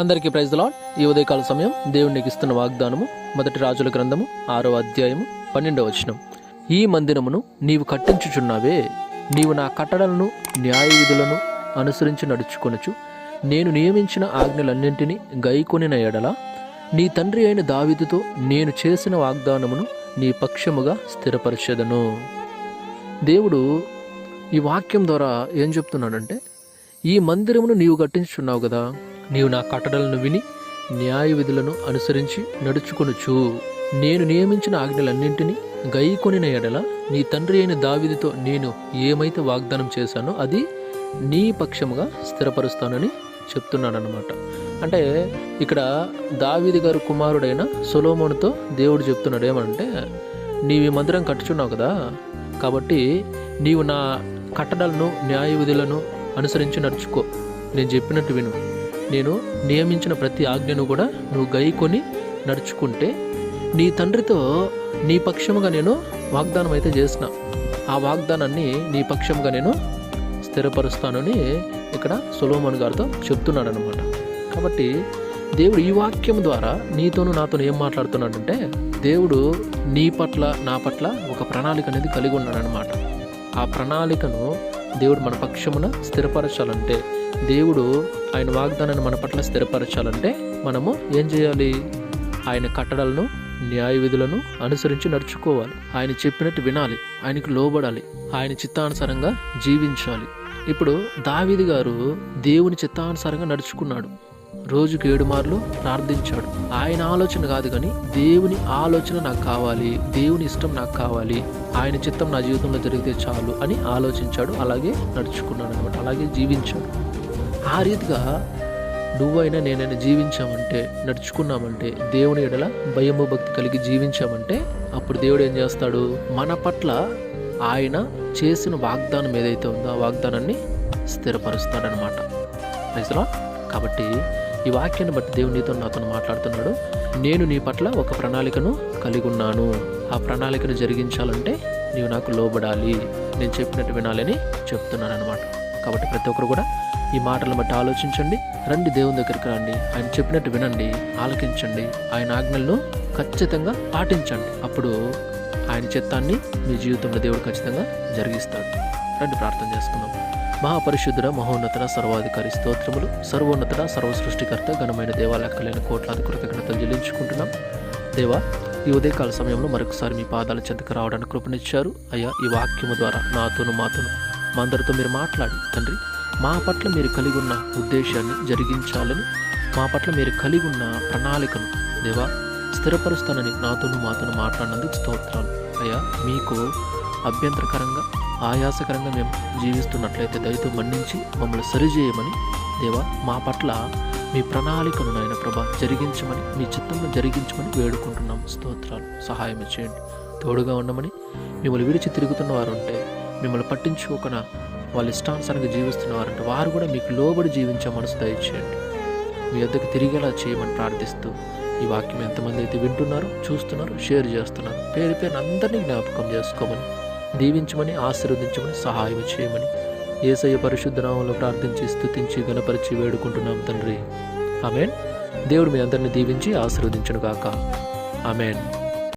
అందరికీ praise lord ఈ ఉదయకాల సమయం దేవునికి ఇస్తున్న వాగ్దానము మొదటి రాజుల గ్రంథము ఆరో అధ్యాయము పన్నెండవ వచనం. ఈ మందిరమును నీవు కట్టించుచున్నావే. నీవు నా కట్టడలను న్యాయ విధులను అనుసరించి నడుచుకొనుచు నేను నియమించిన ఆజ్ఞలన్నింటినీ గైకొనిన ఎడల నీ తండ్రి అయిన దావిదుతో నేను చేసిన వాగ్దానమును నీ పక్షముగా స్థిరపరచెదను. దేవుడు ఈ వాక్యం ద్వారా ఏం చెప్తున్నాడంటే ఈ మందిరమును నీవు కట్టించున్నావు కదా. నీవు నా కట్టడలను విని న్యాయ విధులను అనుసరించి నడుచుకొనుచు. నేను నియమించిన ఆజ్ఞలన్నింటినీ గైకొనిన ఎడల నీ తండ్రి అయిన దావిదితో నేను ఏమైతే వాగ్దానం చేశానో అది నీ పక్షముగా స్థిరపరుస్తానని చెప్తున్నాడనమాట అంటే ఇక్కడ దావిది గారు కుమారుడైన సొలోమోనుతో దేవుడు చెప్తున్నాడు ఏమంటే నీవి మందిరం కట్టుచున్నావు కదా కాబట్టి నీవు నా కట్టడలను న్యాయ విధులను అనుసరించి నడుచుకో. నేను చెప్పినట్టు విను. నేను నియమించిన ప్రతి ఆజ్ఞను కూడా నువ్వు గైకొని నడుచుకుంటే నీ తండ్రితో నీ పక్షముగా నేను వాగ్దానం అయితే చేసిన. ఆ వాగ్దానాన్ని నీ పక్షంగా నేను స్థిరపరుస్తానని ఇక్కడ సొలోమన్ గారితో చెప్తున్నాడు అనమాట కాబట్టి దేవుడు ఈ వాక్యం ద్వారా నీతోనూ నాతో ఏం మాట్లాడుతున్నాడంటే దేవుడు నీ పట్ల నా పట్ల ఒక ప్రణాళిక అనేది కలిగి ఉన్నాడనమాట ఆ ప్రణాళికను దేవుడు మన పక్షమున స్థిరపరచాలంటే దేవుడు ఆయన వాగ్దానాన్ని మన పట్ల స్థిరపరచాలంటే మనము ఏం చేయాలి? ఆయన కట్టడలను న్యాయ విధులను అనుసరించి నడుచుకోవాలి. ఆయన చెప్పినట్టు వినాలి. ఆయనకు లోబడాలి. ఆయన చిత్తానుసారంగా జీవించాలి. ఇప్పుడు దావిది గారు దేవుని చిత్తానుసారంగా నడుచుకున్నాడు. రోజుకి ఏడు మార్లు ప్రార్థించాడు. ఆయన ఆలోచన కాదు కానీ దేవుని ఆలోచన నాకు కావాలి దేవుని ఇష్టం నాకు కావాలి ఆయన చిత్తం నా జీవితంలో జరిగితే చాలు అని ఆలోచించాడు అలాగే నడుచుకున్నాడు అనమాట అలాగే జీవించాడు. ఆ రీతిగా నువ్వైనా నేనైనా జీవించామంటే నడుచుకున్నామంటే దేవుని ఎడల భయము భక్తి కలిగి జీవించామంటే అప్పుడు దేవుడు ఏం చేస్తాడు? మన పట్ల ఆయన చేసిన వాగ్దానం ఏదైతే ఉందో ఆ వాగ్దానాన్ని స్థిరపరుస్తాడనమాట రైతులా కాబట్టి ఈ వాక్యాన్ని బట్టి దేవుడు నీతో నాతో మాట్లాడుతున్నాడు. నేను నీ పట్ల ఒక ప్రణాళికను కలిగి ఉన్నాను. ఆ ప్రణాళికను జరిగించాలంటే నీవు నాకు లోబడాలి. నేను చెప్పినట్టు వినాలని చెప్తున్నాను అనమాట కాబట్టి ప్రతి ఒక్కరు కూడా ఈ మాటలను బట్టి ఆలోచించండి. రండి దేవుని దగ్గరికి రండి. ఆయన చెప్పినట్టు వినండి. ఆలకించండి. ఆయన ఆజ్ఞలను ఖచ్చితంగా పాటించండి. అప్పుడు ఆయన చిత్తాన్ని మీ జీవితంలో దేవుడు ఖచ్చితంగా జరిగిస్తాడు. రండి ప్రార్థన చేసుకుందాం. మహాపరిశుద్ధుడ మహోన్నతుడ సర్వాధికారి స్తోత్రములు సర్వోన్నతుడ సర్వ సృష్టికర్త ఘనమైన దేవాలక్కలైన కోట్లాది కృతజ్ఞతలు చెల్లించుకుంటున్నాం. దేవా ఈ ఉదయకాల సమయంలో మరొకసారి మీ పాదాల చెంతకు రావడానికి కృపనిచ్చారు. అయ్యా ఈ వాక్యము ద్వారా నాతోను మాతోను మా అందరితో మీరు మాట్లాడి తండ్రి మా పట్ల మీరు కలిగి ఉన్న ఉద్దేశాన్ని జరిగించాలని మా పట్ల మీరు కలిగి ఉన్న ప్రణాళికను దేవా స్థిరపరుస్తానని నాతోను మాతోను మాట్లాడినందుకు స్తోత్రాలు. అయ్యా మీకు అభ్యంతరకరంగా ఆయాసకరంగా మేము జీవిస్తున్నట్లయితే దయతో మన్నించి మమ్మల్ని సరిచేయమని దేవా మా పట్ల మీ ప్రణాళికను నాయన ప్రభా జరిగించమని మీ చిత్తంలో జరిగించమని వేడుకుంటున్నాం. స్తోత్రాలు. సహాయం చేయండి. తోడుగా ఉండమని మిమ్మల్ని విడిచి తిరుగుతున్న వారు ఉంటే మిమ్మల్ని పట్టించుకోకుండా వాళ్ళ ఇష్టానుసారంగా జీవిస్తున్న వారంటే వారు కూడా మీకు లోబడి జీవించే మనసు దయచేయండి. మీ వద్దకు తిరిగేలా చేయమని ప్రార్థిస్తూ ఈ వాక్యం ఎంతమంది అయితే వింటున్నారో చూస్తున్నారు షేర్ చేస్తున్నారు పేరు పేరు అందరినీ జ్ఞాపకం చేసుకోమని దీవించమని ఆశీర్వదించమని సహాయం చేయమని. ఏసయ్య పరిశుద్ధనామంలో ప్రార్థించి స్థుతించి గణపరిచి వేడుకుంటున్నాం తండ్రి. ఆమెన్. దేవుడు మీ అందరిని దీవించి ఆశీర్వదించను గాక ఆమెన్.